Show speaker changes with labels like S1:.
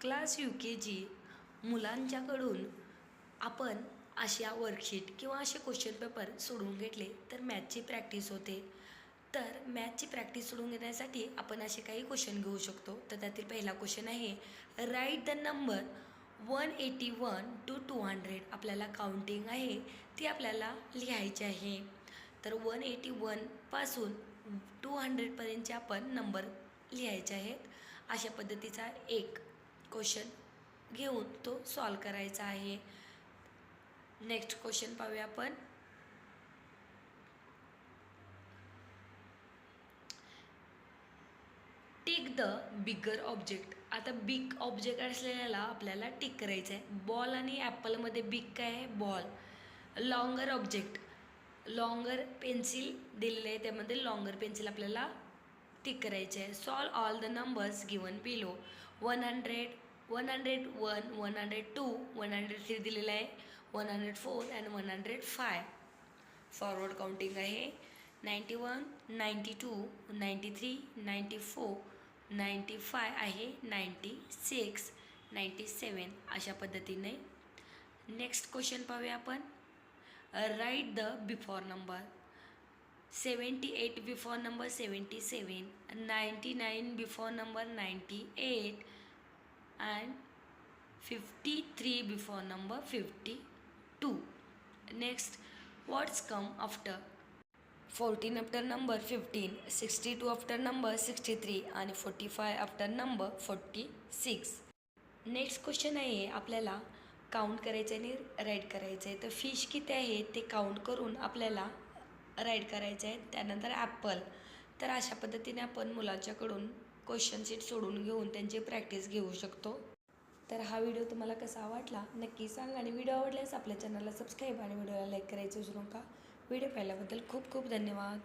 S1: Class you के जी मुलांच्याकडून आपण अशा worksheet किंवा असे क्वेश्चन पेपर सोडवून घेतले तर मॅथची प्रॅक्टिस होते. तर मॅथची प्रॅक्टिस सोडून घेण्यासाठी आपण असे काही क्वेश्चन घेऊ शकतो. तर त्यातील पहिला क्वेश्चन आहे write the number one eighty one to two hundred आपल्याला काउंटिंग आहे ती आपल्याला लिहायची आहे. तर वन एटी वनपासून टू हंड्रेडपर्यंतचे आपण नंबर लिहायचे आहेत. अशा पद्धतीचा एक क्वेश्चन घेऊन तो सॉल्व करायचा आहे. नेक्स्ट क्वेश्चन पाहूया आपण. Tick the bigger object. आता बिग ऑब्जेक्ट असलेल्याला आपल्याला टिक करायचं आहे बॉल आणि ॲपलमध्ये बिग काय आहे? Ball. Longer object. Longer pencil दिलेलं आहे. त्यामध्ये लॉंगर पेन्सिल आपल्याला टिक करायचे. आहे solve all the numbers given below one hundred one hundred one one hundred two one hundred three दिलेलं आहे. One hundred four and one hundred five forward counting आहे. Ninety one ninety two ninety three ninety four ninety five आहे. Ninety six ninety seven अशा पद्धतीने. Next question पाहूया आपण. Write the before number seventy eight before number seventy seven ninety nine before number ninety eight and fifty three before number fifty two next what's come after fourteen after number fifteen sixty two after number sixty three आणि forty five after number forty six next question आहे आपल्याला count करायचं आहे आणि right करायचं आहे. तर fish किती आहे? ते काउंट करून आपल्याला राईड करायचे आहेत. त्यानंतर ॲपल तर अशा पद्धतीने आपण मुलांच्याकडून क्वेश्चन शीट सोडून घेऊन त्यांची प्रॅक्टिस घेऊ शकतो. तर हा व्हिडिओ तुम्हाला कसा वाटला नक्की सांगा. आणि व्हिडिओ आवडल्यास आपल्या चॅनलला सबस्क्राईब आणि व्हिडिओला लाईक करायचं विसरू नका. व्हिडिओ पाहिल्याबद्दल खूप खूप धन्यवाद.